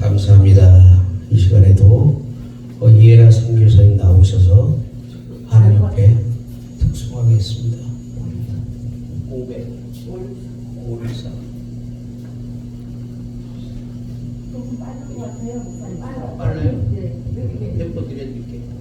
감사합니다. 이 시간에도 어, 이해라 선교사님 나오셔서 하나님 앞에 특송하겠습니다. 500, 514. 조금 빠른 것 같아요, 목사님. 빨라요? 네. 이렇게 드려드릴게요.